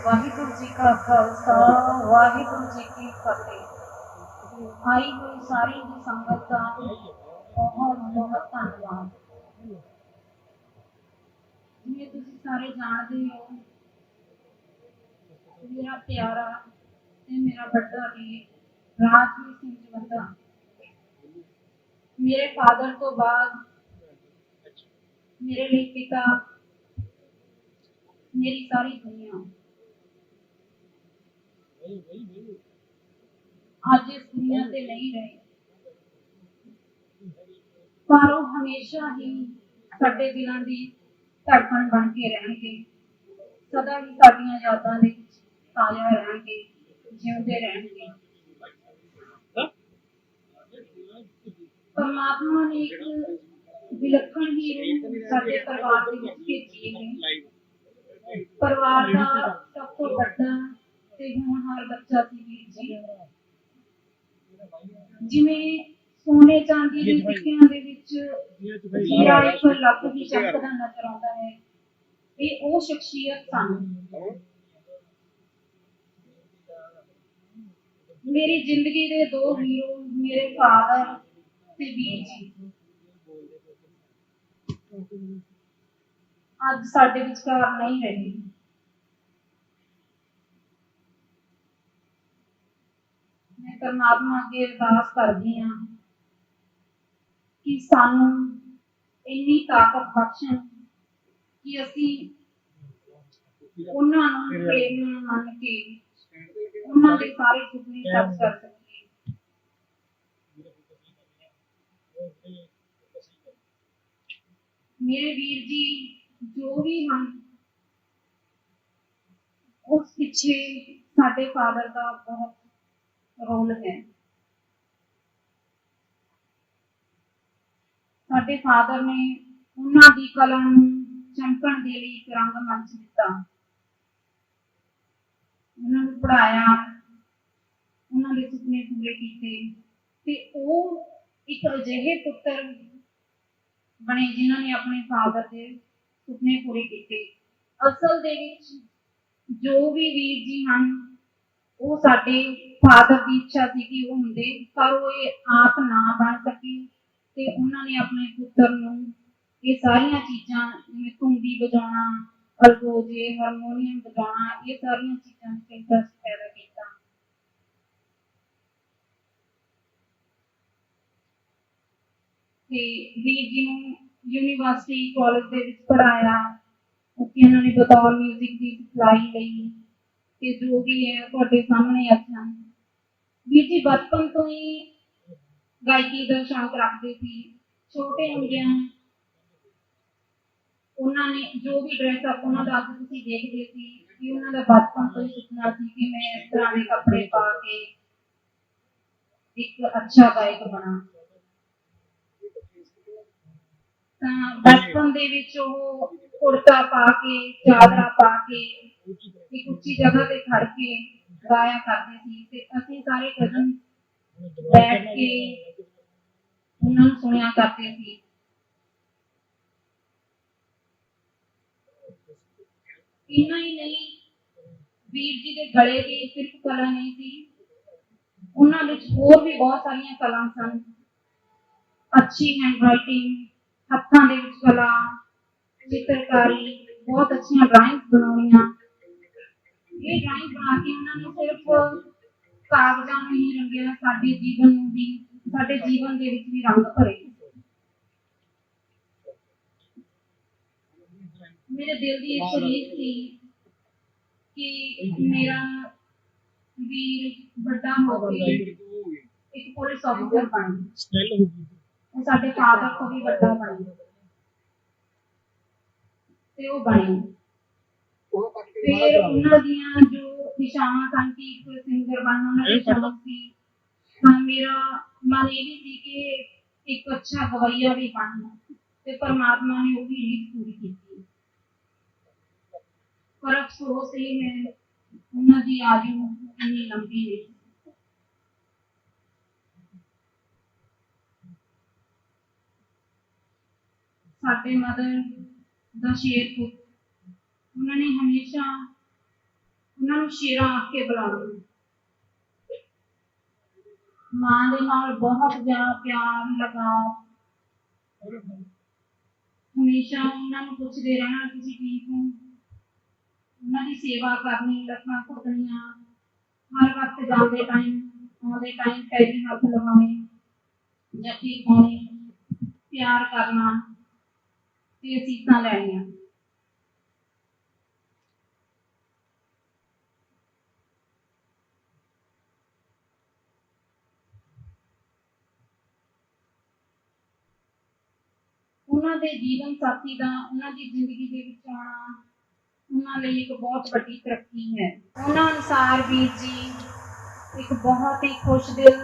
ਵਾਹਿਗੁਰੂ ਜੀ ਕਾ ਖਾਲਸਾ ਵਾਹਿਗੁਰੂ ਜੀ ਕੀ ਫਤਿਹ ਆਈ ਹੋਈ ਸਾਰੀ ਜੀ ਸੰਗਤ ਦਾ ਬਹੁਤ ਬਹੁਤ ਧੰਨਵਾਦ ਜਿਵੇਂ ਤੁਸੀਂ ਸਾਰੇ ਜਾਣਦੇ ਹੋ ਮੇਰਾ ਪਿਆਰਾ ਤੇ ਮੇਰਾ ਵੱਡਾ ਵੀਰ ਰਾਜਵੀਰ ਸਿੰਘ ਜਵੰਦਾ ਮੇਰੇ ਫਾਦਰ ਤੋਂ ਬਾਅਦ ਮੇਰੇ ਲਈ ਪਿਤਾ ਮੇਰੀ ਸਾਰੀ ਦੁਨੀਆ ਅੱਜ ਇਸ ਦੁਨੀਆ ਤੇ ਨਹੀਂ ਰਹੇ ਪਰ ਉਹ ਹਮੇਸ਼ਾ ਹੀ ਸਾਡੇ ਦਿਲਾਂ ਦੀ ਧੜਕਣ ਬਣ ਕੇ ਰਹਿਣਗੇ। ਸਦਾ ਹੀ ਸਾਡੀਆਂ ਯਾਦਾਂ ਦੇ ਵਿੱਚ ਤਾਜ਼ਾ ਰਹਿਣਗੇ, ਜਿਉਂਦੇ ਰਹਿਣਗੇ। ਪਰਮਾਤਮਾ ਨੇ ਇੱਕ ਵਿਲੱਖਣ ਹੀ ਰੂਪ ਸਾਡੇ ਪਰਿਵਾਰ ਦੇ ਵਿੱਚ ਭੇਜੀ ਹੈ। ਪਰਿਵਾਰ ਦਾ ਸਭ ਤੋਂ ਵੱਡਾ ਤੇ ਸੀ ਵੀਰ ਜੀ। ਜਿਵੇਂ ਸੋਨੇ ਚਾਂਦੀ ਦੇ ਸਿੱਕਿਆਂ ਦੇ ਵਿੱਚ ਹੀਰਾ ਇੱਕ ਲੱਖ ਦੀ ਚਮਕਦਾ ਨਜ਼ਰ ਆਉਂਦਾ ਹੈ। ਇਹ ਉਹ ਸ਼ਖਸੀਅਤ ਸਨ। ਮੇਰੀ ਜ਼ਿੰਦਗੀ ਦੇ ਦੋ ਹੀਰੋ ਮੇਰੇ ਫਾਦਰ ਤੇ ਵੀਰ ਜੀ। ਅੱਜ ਸਾਡੇ ਵਿਚਕਾਰ ਨਹੀਂ ਰਹੇ ਮੈਂ ਪਰਮਾਤਮਾ ਅੱਗੇ ਅਰਦਾਸ ਕਰਦੀ ਹਾਂ ਕਿ ਸਾਨੂੰ ਇੰਨੀ ਤਾਕਤ ਬਖਸ਼ਣ ਕਿ ਅਸੀਂ ਉਹਨਾਂ ਨੂੰ ਪ੍ਰੇਰਨਾ ਮੰਨ ਕੇ ਉਹਨਾਂ ਦੇ ਸਾਰੇ ਸੁਪਨੇ ਸੱਚ ਕਰ ਸਕੀਏ। ਮੇਰੇ ਵੀਰ ਜੀ, ਜੋ ਵੀ ਹਨ, ਉਸ ਪਿੱਛੇ ਸਾਡੇ ਫਾਦਰ ਦਾ ਬਹੁਤ ਰੋਲ ਹੈ। ਸਾਡੇ ਫਾਦਰ ਨੇ ਉਹਨਾਂ ਦੀ ਕਲਾ ਨੂੰ ਚਮਕਣ ਦੇ ਲਈ ਇੱਕ ਰੰਗ ਮੰਚ ਦਿੱਤਾ। ਉਹਨਾਂ ਨੂੰ ਪੜਾਇਆ ਉਹਨਾਂ ਦੇ ਸੁਪਨੇ ਪੂਰੇ ਕੀਤੇ ਤੇ ਉਹ ਇੱਕ ਅਜਿਹੇ ਪੁੱਤਰ ਬਣੇ ਜਿਨ੍ਹਾਂ ਨੇ ਆਪਣੇ ਫਾਦਰ ਦੇ ਸੁਪਨੇ ਪੂਰੇ ਕੀਤੇ। ਅਸਲ ਦੇ ਵਿੱਚ ਜੋ ਵੀ ਵੀਰ ਜੀ ਹਨ ਉਹ ਸਾਡੇ ਫਾਦਰ ਦੀ ਇੱਛਾ ਸੀ ਕਿ ਉਹ ਹੁੰਦੇ, ਪਰ ਉਹ ਇਹ ਆਪ ਨਾ ਬਣ ਸਕੇ ਤੇ ਉਹਨਾਂ ਨੇ ਆਪਣੇ ਪੁੱਤਰ ਨੂੰ ਇਹ ਸਾਰੀਆਂ ਚੀਜ਼ਾਂ, ਜਿਵੇਂ ਧੁੰਦੀ ਵਜਾਉਣਾ, ਅਲਗੋਜੇ ਹਾਰਮੋਨੀਅਮ ਵਜਾਉਣਾ, ਇਹ ਸਾਰੀਆਂ ਚੀਜ਼ਾਂ ਵਿੱਚ ਇੰਟਰਸਟ ਪੈਦਾ ਕੀਤਾ। ਤੇ ਵੀਰ ਜੀ ਨੂੰ ਯੂਨੀਵਰਸਿਟੀ ਕਾਲਜ ਦੇ ਵਿੱਚ ਪੜਾਇਆ ਉੱਥੇ ਉਹਨਾਂ ਨੇ ਬਤੌਰ 뮤직 ਦੀ ਸਿਖਲਾਈ ਲਈ। ਤੇ ਜੋ ਵੀ ਹੈ ਤੁਹਾਡੇ ਸਾਹਮਣੇ ਅੱਜ ਵੀਰ ਜੀ, ਬਚਪਨ ਤੋਂ ਹੀ ਗਾਇਕੀ ਦਾ ਸ਼ੌਂਕ ਰੱਖਦੇ ਸੀ। ਛੋਟੇ ਹੁੰਦਿਆਂ ਉਹਨਾਂ ਨੇ ਜੋ ਵੀ ਡਰੈਸ ਅਪ ਉਹਨਾਂ ਦਾ ਅੱਜ ਤੁਸੀਂ ਦੇਖਦੇ ਸੀ ਕਿ ਉਹਨਾਂ ਦਾ ਬਚਪਨ ਤੋਂ ਹੀ ਸੁਪਨਾ ਸੀ ਕਿ ਮੈਂ ਇਸ ਤਰ੍ਹਾਂ ਦੇ ਕੱਪੜੇ ਪਾ ਕੇ ਇੱਕ ਅੱਛਾ ਗਾਇਕ ਬਣਾ। ਤਾਂ ਬਚਪਨ ਦੇ ਵਿੱਚ ਉਹ ਕੁੜਤਾ ਪਾ ਕੇ, ਚਾਦਰਾ ਪਾ ਕੇ ਇੱਕ ਉੱਚੀ ਜਗ੍ਹਾ ਤੇ ਖੜ ਕੇ ਗਾਇਆ ਕਰਦੇ ਸੀ ਤੇ ਅਸੀਂ ਸਾਰੇ ਕਜ਼ਨ ਬੈਠ ਕੇ ਉਹਨਾਂ ਨੂੰ ਸੁਣਿਆ ਕਰਦੇ ਸੀ। ਇੰਨਾ ਹੀ ਨਹੀਂ, ਵੀਰ ਜੀ ਦੇ ਗਲੇ ਦੀ ਸਿਰਫ ਕਲਾ ਨਹੀਂ ਸੀ। ਉਹਨਾਂ ਵਿੱਚ ਹੋਰ ਵੀ ਬਹੁਤ ਸਾਰੀਆਂ ਕਲਾ ਸਨ। ਅੱਛੀ ਹੈਂਡਰਾਈਟਿੰਗ ਹੱਥਾਂ ਦੇ ਵਿੱਚ ਕਲਾ, ਚਿੱਤਰਕਾਰੀ, ਬਹੁਤ ਅੱਛੀਆਂ ਡਰਾਇੰਗਸ ਬਣਾਉਣੀਆਂ। ਇਹ ਡਰਾਇੰਗ ਬਣਾ ਕੇ ਉਹਨਾਂ ਨੇ ਸਿਰਫ ਕਾਗਜ਼ਾਂ ਨੂੰ ਹੀ ਰੰਗਿਆ ਸਾਡੇ ਜੀਵਨ ਨੂੰ ਵੀ ਸਾਡੇ ਜੀਵਨ ਦੇ ਵਿੱਚ ਵੀ ਰੰਗ ਭਰੇ। ਮੇਰੇ ਦਿਲ ਦੀ ਇੱਕ ਰੀਤ ਸੀ ਕਿ ਮੇਰਾ ਵੀਰ ਵੱਡਾ ਹੋ ਕੇ ਇੱਕ ਪੁਲਿਸ ਅਫਸਰ ਬਣੇ ਸਟੈਲ ਹੋ ਗਈ। ਉਹ ਸਾਡੇ ਫਾਦਰ ਤੋਂ ਵੀ ਵੱਡਾ ਬਣੇ ਤੇ ਉਹ ਬਣੇ ਫਿਰ ਉਹਨਾਂ ਦੀਆਂ ਜੋ ਦਿਸ਼ਾਵਾਂ ਸਨ ਕਿ ਇੱਕ ਸਿੰਗਰ ਬਣਨਾ ਉਹਨਾਂ ਦੀ ਸ਼ੌਕ ਸੀ ਤਾਂ ਮੇਰਾ ਮਨ ਇਹ ਵੀ ਸੀ ਕਿ ਇੱਕ ਅੱਛਾ ਗਵਈਆ ਵੀ ਬਣਨਾ ਤੇ ਪਰਮਾਤਮਾ ਨੇ ਉਹ ਵੀ ਰੀਤ ਪੂਰੀ ਕੀਤੀ ਪਰ ਅਫਸੋਸ ਇਹ ਹੈ ਉਹਨਾਂ ਦੀ ਆਯੂ ਇੰਨੀ ਲੰਬੀ ਨਹੀਂ ਸਾਡੇ ਮਦਰ ਦਾ ਸ਼ੇਰ ਪੁੱਤ ਉਹਨਾਂ ਨੇ ਹਮੇਸ਼ਾ ਉਹਨਾਂ ਨੂੰ ਸ਼ੇਰਾਂ ਆਖ ਕੇ ਬੁਲਾਉਣਾ ਮਾਂ ਦੇ ਨਾਲ ਬਹੁਤ ਜ਼ਿਆਦਾ ਪਿਆਰ, ਲਗਾਅ। ਹਮੇਸ਼ਾ ਉਹਨਾਂ ਨੂੰ ਪੁੱਛਦੇ ਰਹਿਣਾ, ਤੁਸੀਂ ਠੀਕ ਹੋ? ਉਹਨਾਂ ਦੀ ਸੇਵਾ ਕਰਨੀ, ਲੱਤਾਂ ਘੁੱਟਣੀਆਂ, ਹਰ ਵਕਤ ਜਾਂਦੇ ਟਾਈਮ ਆਉਂਦੇ ਟਾਈਮ ਪੈਰੀ ਹੱਥ ਲਗਾਉਣੇ ਜੱਫੀ ਪਾਉਣੀ ਪਿਆਰ ਕਰਨਾ ਤੇ ਅਸੀਸਾਂ ਲੈਣੀਆਂ। ਉਹਨਾਂ ਦੇ ਜੀਵਨ ਸਾਥੀ ਦਾ ਉਹਨਾਂ ਦੀ ਜ਼ਿੰਦਗੀ ਦੇ ਵਿੱਚ ਆਉਣਾ ਉਹਨਾਂ ਲਈ ਇੱਕ ਬਹੁਤ ਵੱਡੀ ਤਰੱਕੀ ਹੈ। ਉਹਨਾਂ ਅਨੁਸਾਰ ਵੀਰ ਜੀ ਇੱਕ ਬਹੁਤ ਹੀ ਖੁਸ਼ ਦਿਲ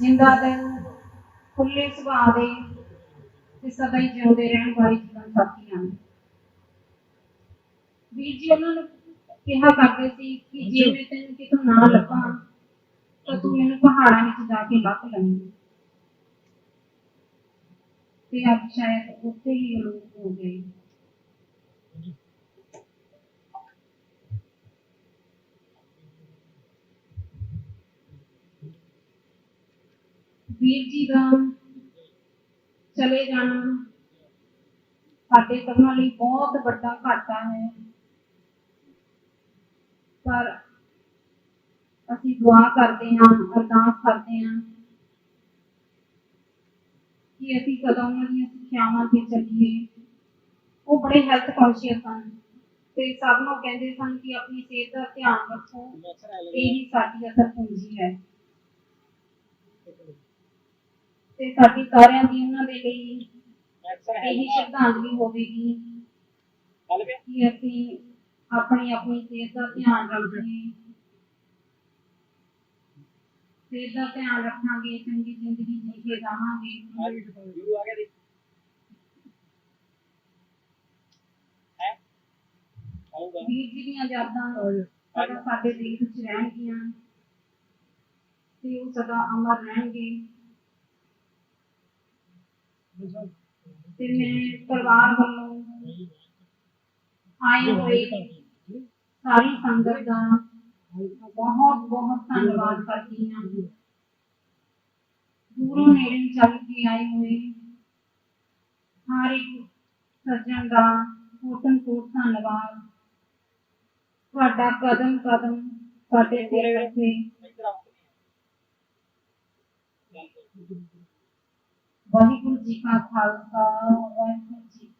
ਜਿੰਦਾ ਦਿਲ ਖੁੱਲੇ ਸੁਭਾਅ ਦੇ ਤੇ ਸਦਾ ਹੀ ਜਿਉਂਦੇ ਰਹਿਣ ਵਾਲੇ ਜੀਵਨ ਸਾਥੀ ਹਨ। ਵੀਰ ਜੀ ਉਹਨਾਂ ਨੂੰ ਕਿਹਾ ਕਰਦੇ ਸੀ ਕਿ ਜੇ ਮੈਂ ਤੈਨੂੰ ਕਿਤੋਂ ਨਾ ਲੱਭਾਂ ਤਾਂ ਤੂੰ ਮੈਨੂੰ ਪਹਾੜਾਂ ਵਿੱਚ ਜਾ ਕੇ ਲੱਭ ਲਵੇਂ ਤੇ ਅੱਜ ਸ਼ਾਇਦ ਉੱਥੇ ਹੀ ਅਲੋਪ ਹੋ ਗਏ ਵੀਰ ਜੀ ਦਾ ਚਲੇ ਜਾਣਾ ਸਾਡੇ ਸਭਨਾਂ ਲਈ ਬਹੁਤ ਵੱਡਾ ਘਾਟਾ ਹੈ ਪਰ ਅਸੀਂ ਦੁਆ ਕਰਦੇ ਹਾਂ ਅਰਦਾਸ ਕਰਦੇ ਹਾਂ ਕਿ ਅਸੀਂ ਕਦੋਂ ਉਹਨਾਂ ਦੀਆਂ ਸਿੱਖਿਆਵਾਂ ਤੇ ਚੱਲੀਏ। ਉਹ ਬੜੇ ਹੈਲਥ ਕੌਨਸ਼ੀਅਸ ਸਨ। ਤੇ ਸਭ ਨੂੰ ਕਹਿੰਦੇ ਸਨ ਕਿ ਆਪਣੀ ਸਿਹਤ ਦਾ ਧਿਆਨ ਰੱਖੋ। ਇਹੀ ਸਾਡੀ ਅਸਲ ਪੂੰਜੀ ਹੈ। ਤੇ ਸਾਡੀ ਸਾਰਿਆਂ ਦੀ ਉਹਨਾਂ ਦੇ ਲਈ ਇਹੀ ਸ਼ਰਧਾਂਜਲੀ ਹੋਵੇਗੀ ਕਿ ਅਸੀਂ ਆਪਣੀ ਆਪਣੀ ਸਿਹਤ ਦਾ ਧਿਆਨ ਰੱਖੀਏ। ਸਿਹਤ ਦਾ ਧਿਆਨ ਰੱਖਾਂਗੇ ਚੰਗੀ ਜ਼ਿੰਦਗੀ ਜੀ ਕੇ ਜਾਵਾਂਗੇ ਵੀਰ ਜੀ ਦੀਆਂ ਯਾਦਾਂ ਸਦਾ ਸਾਡੇ ਦਿਲ ਵਿੱਚ ਰਹਿਣਗੀਆਂ ਤੇ ਉਹ ਸਦਾ ਅਮਰ ਰਹਿਣਗੇ। ਤੇ ਮੈਂ ਪਰਿਵਾਰ ਵੱਲੋਂ ਆਏ ਹੋਏ ਸਾਰੀ ਸੰਗਤ ਦਾ ਬਹੁਤ ਬਹੁਤ ਧੰਨਵਾਦ ਕਰਦੀ ਹਾਂ ਦੂਰੋਂ ਨੇੜੇ ਚੱਲ ਕੇ ਆਏ ਹੋਏ ਹਰ ਇੱਕ ਸੱਜਣ ਦਾ ਕੋਟਨ ਕੋਟ ਧੰਨਵਾਦ ਤੁਹਾਡਾ ਕਦਮ ਕਦਮ ਸਾਡੇ ਤੇ ਰੱਖੇ ਵਾਹਿਗੁਰੂ ਜੀ ਕਾ ਖਾਲਸਾ ਵਾਹਿਗੁਰੂ ਜੀ ਕੀ